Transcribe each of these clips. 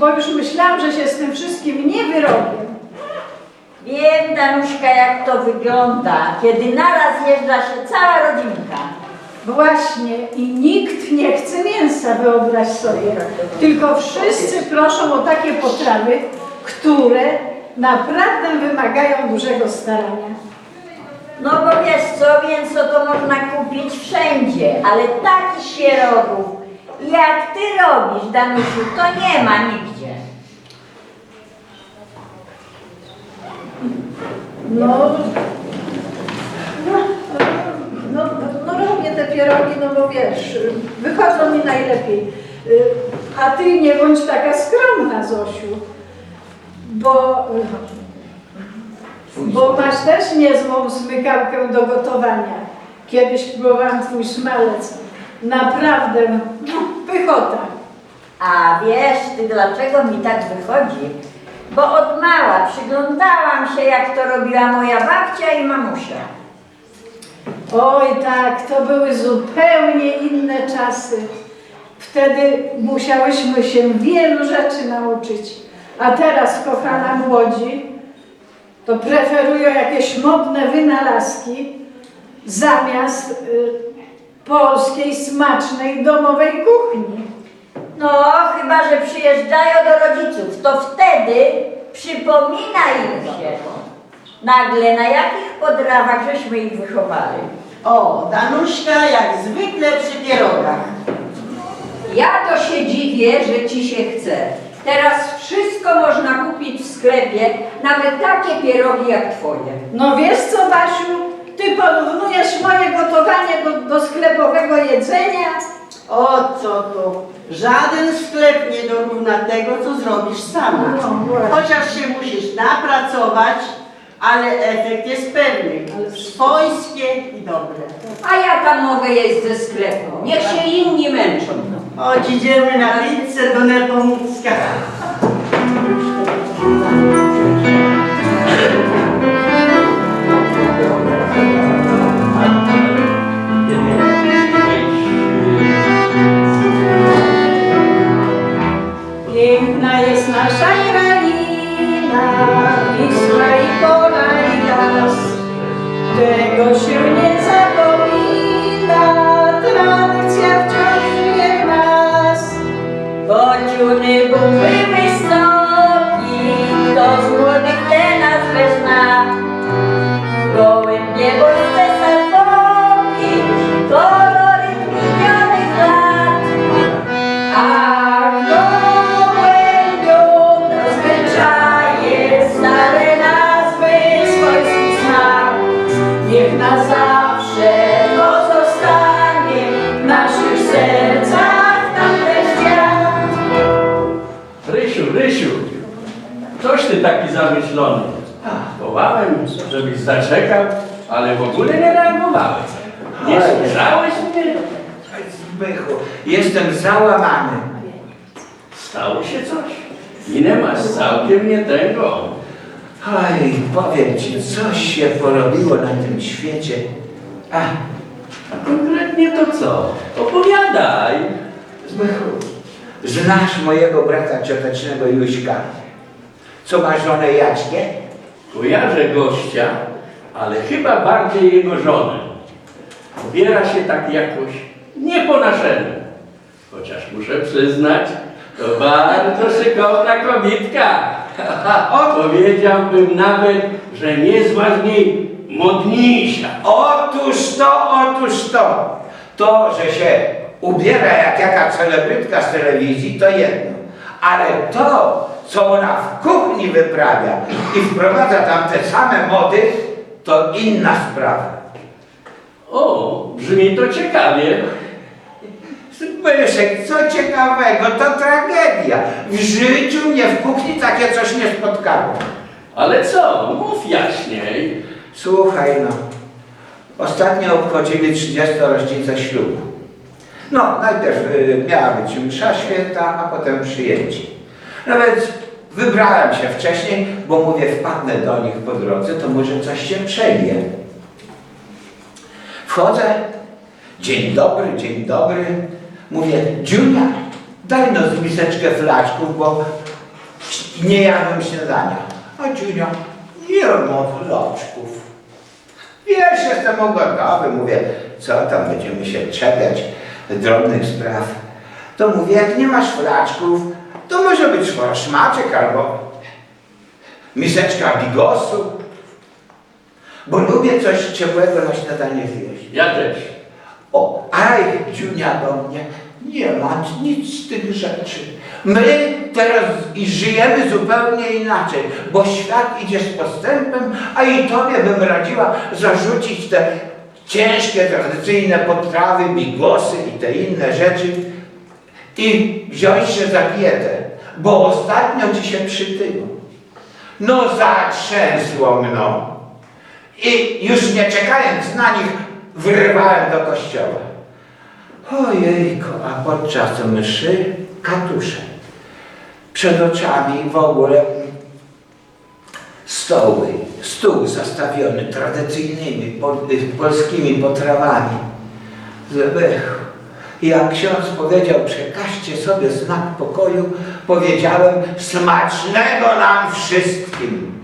bo już myślałam, że się z tym wszystkim nie wyrobię. Wiem, Danuszka, jak to wygląda, kiedy naraz jeżdża się cała rodzinka. Właśnie i nikt nie chce mięsa, wyobraź sobie. Tylko wszyscy proszą o takie potrawy, które naprawdę wymagają dużego starania. No bo wiesz co, mięso to można kupić wszędzie, ale takich sierogów, jak ty robisz, Danusiu, to nie ma nigdzie. No, no, no, no robię te pierogi, no bo wiesz, wychodzą mi najlepiej. Y, A ty nie bądź taka skromna, Zosiu, bo, bo masz też niezłą smykałkę do gotowania. Kiedyś próbowałam twój smalec. Naprawdę, no, pychota. A wiesz ty, dlaczego mi tak wychodzi? Bo od mała przyglądałam się, jak to robiła moja babcia i mamusia. Oj tak, to były zupełnie inne czasy. Wtedy musiałyśmy się wielu rzeczy nauczyć. A teraz, kochana młodzi, to preferują jakieś modne wynalazki zamiast y, polskiej, smacznej, domowej kuchni. No, chyba, że przyjeżdżają do rodziców, to wtedy przypomina im się nagle, na jakich podrawach żeśmy ich wychowali. O, Danuszka jak zwykle przy pierogach. Ja to się dziwię, że ci się chce. Teraz wszystko można kupić w sklepie, nawet takie pierogi jak twoje. No wiesz co, Basiu, ty porównujesz moje gotowanie do, do sklepowego jedzenia? O co to? Żaden sklep nie dorówna tego, co zrobisz sama. No, właśnie. Chociaż się musisz napracować, ale efekt jest pewny. Swojskie i dobre. A ja tam mogę jeść ze sklepu. Niech się inni męczą. Chodź, idziemy na pizzę do Nepomucka. Zamyślony. Wołałem, żebyś zaczekał, ale w ogóle nie reagowałeś. Nie słyszałeś mnie? Zbychu, jestem załamany. Stało się coś. I nie masz całkiem nie tego. Oj, powiem ci, coś się porobiło na tym świecie. Ach, A konkretnie to co? Opowiadaj. Zbychu, znasz mojego brata ciotecznego Juśka, co ma żonę Jaćkę? Kojarzę gościa, ale chyba bardziej jego żonę. Ubiera się tak jakoś nie po naszemu. Chociaż muszę przyznać, to bardzo szykowna kobitka. Powiedziałbym nawet, że niezła z niej modniejsza. Otóż to, otóż to. To, że się ubiera jak jaka celebrytka z telewizji, to jedno. Ale to, co ona w kuchni wyprawia i wprowadza tam te same mody, to inna sprawa. O, brzmi to ciekawie. Zbyszek, co ciekawego, to tragedia. W życiu mnie w kuchni takie coś nie spotkało. Ale co? Mów jaśniej. Słuchaj no, ostatnio obchodzili 30. rocznicę ślubu. No, najpierw y, miała być msza święta, a potem przyjęcie. No więc wybrałem się wcześniej, bo mówię, wpadnę do nich po drodze, to może coś się przeje. Wchodzę, dzień dobry, dzień dobry. Mówię, Dziunia, daj no z miseczkę flaczków, bo nie jadłem śniadania. A Dziunia, nie ma flaczków. Wiesz, jestem ugotowy, mówię, co tam, będziemy się czepiać drobnych spraw. To mówię, jak nie masz flaczków, to może być szmaczek albo miseczka bigosu, bo lubię coś ciepłego na śniadanie zjeść. Ja też. O, aj, Dziunia do mnie, nie ma nic z tych rzeczy. My teraz i żyjemy zupełnie inaczej, bo świat idzie z postępem, a i tobie bym radziła zarzucić te ciężkie, tradycyjne potrawy, bigosy i te inne rzeczy i wziąć się za dietę, bo ostatnio ci się przytyło. No zatrzęsło mną. I już nie czekając na nich, wyrywałem do kościoła. Ojejku, a podczas mszy katusze. Przed oczami w ogóle stoły, stół zastawiony tradycyjnymi y, polskimi potrawami. Zebechu. Jak ksiądz powiedział, przekażcie sobie znak pokoju, powiedziałem smacznego nam wszystkim.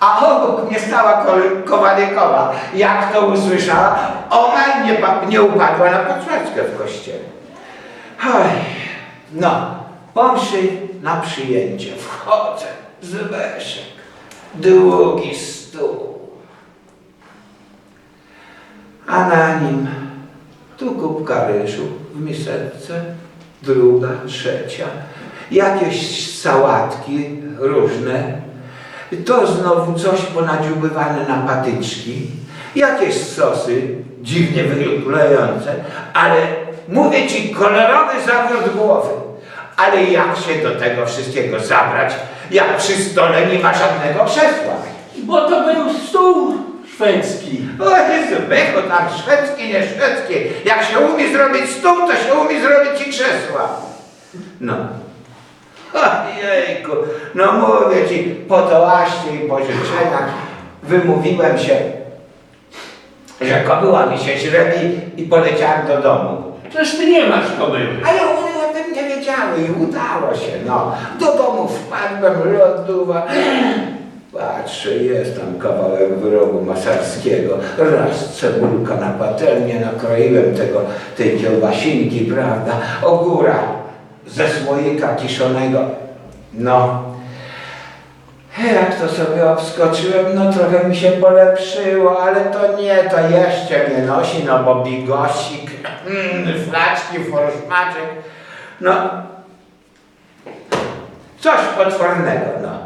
A obok mnie stała Kowalikowa. Jak to usłyszała, ona nie, nie upadła na potrzeczkę w kościele. Oj, no, po na przyjęcie wchodzę, zbeszek, długi stół. A na nim tu kubka ryżu w miseczce, druga, trzecia, jakieś sałatki różne, to znowu coś ponadziubywane na patyczki, jakieś sosy dziwnie wyglądające, ale mówię ci, kolorowy zawrót głowy. Ale jak się do tego wszystkiego zabrać, jak przy stole nie ma żadnego krzesła? Bo to był stół szwedzki. O Jezu, bycho tam szwedzkie, nie szwedzkie. Jak się umie zrobić stół, to się umie zrobić i krzesła. No. Ojejku, no mówię ci, po toaście i po życzeniach wymówiłem się, że kobyła mi się źrebi i poleciałem do domu. Przecież ty nie masz kobyły. Ale one o tym nie wiedziały i udało się, no. Do domu wpadłem, lodówa. Patrzę, jest tam kawałek wyrobu masarskiego. Raz cebulka na patelnię, nakroiłem tego, tej kiełbasinki, prawda? Ogóra ze słoika kiszonego. No. Jak to sobie obskoczyłem, no trochę mi się polepszyło, ale to nie, to jeszcze mnie nosi, no bo bigosik, mm, flaczki, forsmaczek, no coś potwornego, no.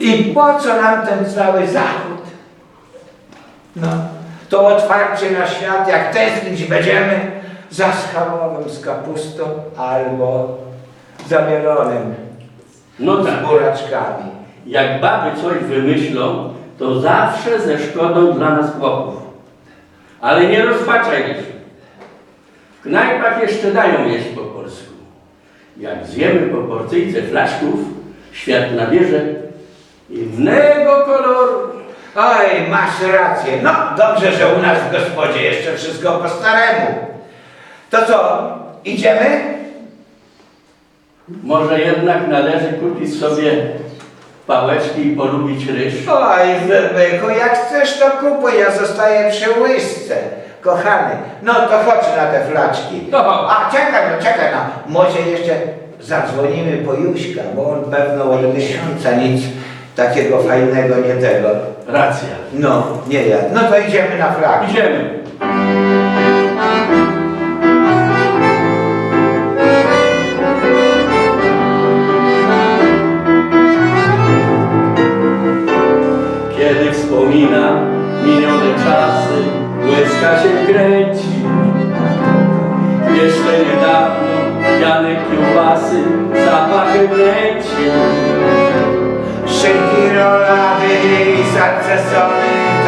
I po co nam ten cały zachód? No, to otwarcie na świat, jak tęsknić będziemy za schabowym z kapustą albo za mielonym No z tak. buraczkami. Jak baby coś wymyślą, to zawsze ze szkodą dla nas chłopów. Ale nie rozpaczaj się. W knajpach jeszcze dają jeść po polsku. Jak zjemy po porcyjce flaszków, świat nabierze innego koloru. Oj, masz rację. No, dobrze, że u nas w gospodzie jeszcze wszystko po staremu. To co, idziemy? Może jednak należy kupić sobie pałeczki i polubić ryż. Oj, Wybychu, jak chcesz to kupuj, ja zostaję przy łyżce. Kochany, no to chodź na te flaczki. To chodź. A czekaj, no czekaj, no. Może jeszcze zadzwonimy po Juśka, bo on pewno od miesiąca nic takiego fajnego nie tego. Racja. No, nie ja. No to idziemy na flaki. Idziemy.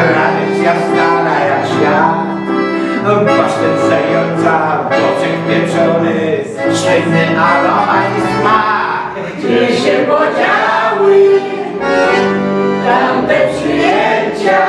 Tradycja stara jak świat. Pasztet zająca, boczek pieczony, sztywny aromat i smak. Gdzie się podziały tamte przyjęcia,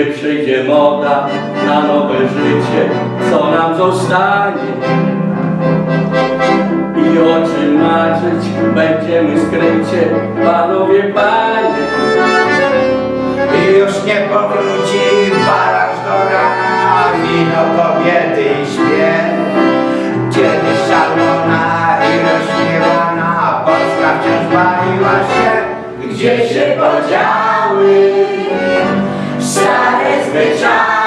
Gdy przyjdzie moda na nowe życie, co nam zostanie? I o czym marzyć będziemy skrycie, panowie, panie. I już nie powróci baraż do rana, wino, festejar.